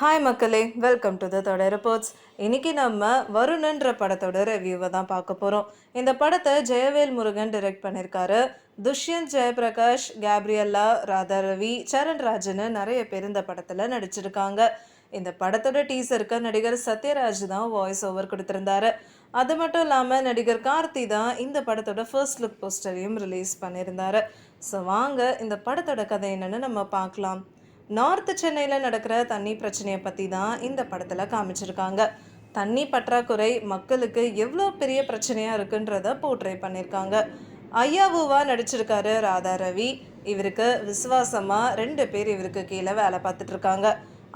Hi மக்களே. Welcome to the தொடர் reports இன்றைக்கி நம்ம வருணன்ற படத்தோட ரிவ்யூவை தான் பார்க்க போகிறோம் இந்த படத்தை ஜெயவேல் முருகன் டிரெக்ட் பண்ணியிருக்காரு துஷ்யந்த் ஜெயபிரகாஷ் கேப்ரியல்லா ராதா ரவி சரண் ராஜன்னு நிறைய பேர் இந்த படத்தில் நடிச்சிருக்காங்க. இந்த படத்தோட டீசருக்கு நடிகர் சத்யராஜ் தான் வாய்ஸ் ஓவர் கொடுத்துருந்தாரு. அது மட்டும் இல்லாமல் நடிகர் கார்த்தி தான் இந்த படத்தோட ஃபர்ஸ்ட் லுக் போஸ்டரையும் ரிலீஸ் பண்ணியிருந்தாரு ஸோ வாங்க இந்த படத்தோட கதை என்னென்னு நம்ம பார்க்கலாம். நார்த் சென்னையில் நடக்கிற தண்ணி பிரச்சனையை பற்றி தான் இந்த படத்தில் காமிச்சிருக்காங்க. தண்ணி பற்றாக்குறை மக்களுக்கு எவ்வளோ பெரிய பிரச்சனையாக இருக்குன்றத போர்ட்ரே பண்ணியிருக்காங்க ஐயாவுவா நடிச்சிருக்காரு ராதா ரவி. இவருக்கு விசுவாசமாக ரெண்டு பேர் இவருக்கு கீழே வேலை பார்த்துட்ருக்காங்க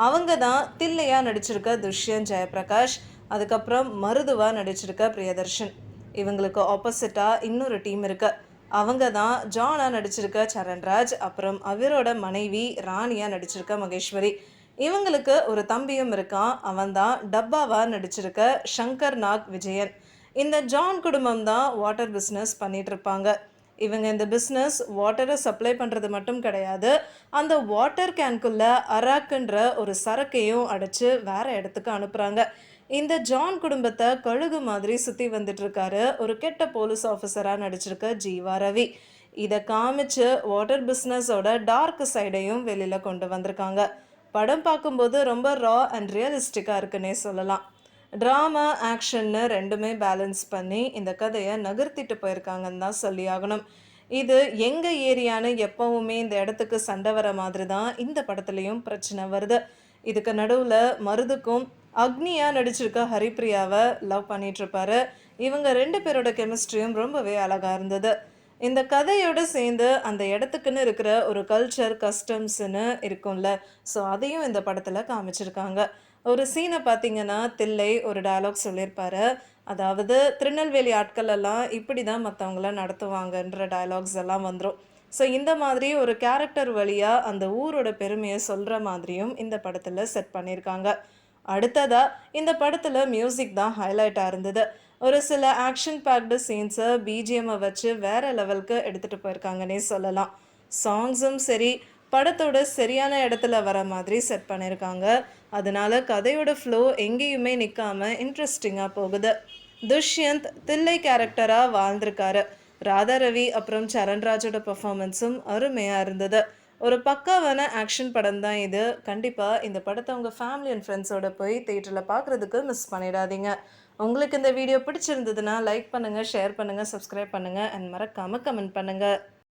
அவங்க தான் தில்லையா நடிச்சிருக்க துஷ்யன் ஜெயபிரகாஷ் அதுக்கப்புறம் மருதுவா நடிச்சிருக்க பிரியதர்ஷன். இவங்களுக்கு ஆப்போசிட்டாக இன்னொரு டீம் இருக்குது அவங்க தான் ஜானாக நடிச்சிருக்க சரண்ராஜ் அப்புறம் அவரோட மனைவி ராணியாக நடிச்சிருக்க மகேஸ்வரி. இவங்களுக்கு ஒரு தம்பியும் இருக்கான். அவன் தான் டப்பாவாக நடிச்சிருக்க ஷங்கர் நாக் விஜயன். இந்த ஜான் குடும்பம் தான் வாட்டர் பிஸ்னஸ் பண்ணிகிட்ருப்பாங்க இருப்பாங்க. இவங்க இந்த பிஸ்னஸ் வாட்டரை சப்ளை பண்ணுறது மட்டும் கிடையாது. அந்த வாட்டர் கேன்குள்ளே அராக்குன்ற ஒரு சரக்கையும் அடைச்சி வேற இடத்துக்கு அனுப்புகிறாங்க இந்த ஜான் குடும்பத்தை கழுகு மாதிரி சுற்றி வந்துட்டுருக்காரு. ஒரு கெட்ட போலீஸ் ஆஃபீஸராக நடிச்சிருக்க ஜீவா ரவி. இதை காமிச்சு வாட்டர் பிஸ்னஸோட டார்க் சைடையும் வெளியில் கொண்டு வந்திருக்காங்க. படம் பார்க்கும்போது ரொம்ப ரா அண்ட் ரியலிஸ்டிக்காக இருக்குன்னே சொல்லலாம். ட்ராமா ஆக்ஷன்னு ரெண்டுமே பேலன்ஸ் பண்ணி இந்த கதையை நகர்த்திட்டு போயிருக்காங்கன்னு தான் சொல்லி ஆகணும். இது எங்கள் ஏரியான்னு எப்போவுமே இந்த இடத்துக்கு சண்டை வர மாதிரி தான் இந்த படத்துலையும் பிரச்சனை வருது. இதுக்கு நடுவில் மருதுக்கும் அக்னியாக நடிச்சிருக்க ஹரிப்ரியாவை லவ் பண்ணிகிட்ருப்பாரு இவங்க ரெண்டு பேரோட கெமிஸ்ட்ரியும் ரொம்பவே அழகாக இருந்தது. இந்த கதையோடு சேர்ந்து அந்த இடத்துக்குன்னு இருக்கிற ஒரு கல்ச்சர் கஸ்டம்ஸ்னு இருக்கும்ல. ஸோ அதையும் இந்த படத்தில் காமிச்சிருக்காங்க. ஒரு சீனை பார்த்தீங்கன்னா தில்லை ஒரு டயலாக் சொல்லியிருப்பாரு. அதாவது திருநெல்வேலி ஆட்கள் எல்லாம் இப்படி தான் மற்றவங்கள நடத்துவாங்கன்ற டயலாக்ஸ் எல்லாம் வந்துடும் ஸோ இந்த மாதிரி ஒரு கேரக்டர் வழியாக அந்த ஊரோட பெருமையை சொல்கிற மாதிரியும் இந்த படத்தில் செட் பண்ணியிருக்காங்க. அடுத்ததாக இந்த படத்தில் மியூசிக் தான் ஹைலைட்டாக இருந்தது. ஒரு சில ஆக்ஷன் பேக்டு சீன்ஸை பிஜிஎம்மை வச்சு வேற லெவலுக்கு எடுத்துகிட்டு போயிருக்காங்கன்னே சொல்லலாம். சாங்ஸும் சரி படத்தோட சரியான இடத்துல வர மாதிரி செட் பண்ணியிருக்காங்க அதனால கதையோட ஃப்ளோ எங்கேயுமே நிற்காம இன்ட்ரெஸ்டிங்காக போகுது. துஷ்யந்த் தில்லை கேரக்டராக வாழ்ந்திருக்காரு. ராதா ரவி அப்புறம் சரண்ராஜோட பர்ஃபார்மன்ஸும் அருமையாக இருந்தது. ஒரு பக்காவான ஆக்ஷன் படம் தான் இது. கண்டிப்பாக இந்த படத்தை உங்கள் ஃபேமிலி அண்ட் ஃப்ரெண்ட்ஸோட போய் தேட்டரில் பார்க்குறதுக்கு மிஸ் பண்ணிடாதீங்க. உங்களுக்கு இந்த வீடியோ பிடிச்சிருந்ததுன்னா லைக் பண்ணுங்கள் ஷேர் பண்ணுங்கள் சப்ஸ்கிரைப் பண்ணுங்கள் அண்ட் மறக்காமல் கமெண்ட் பண்ணுங்கள்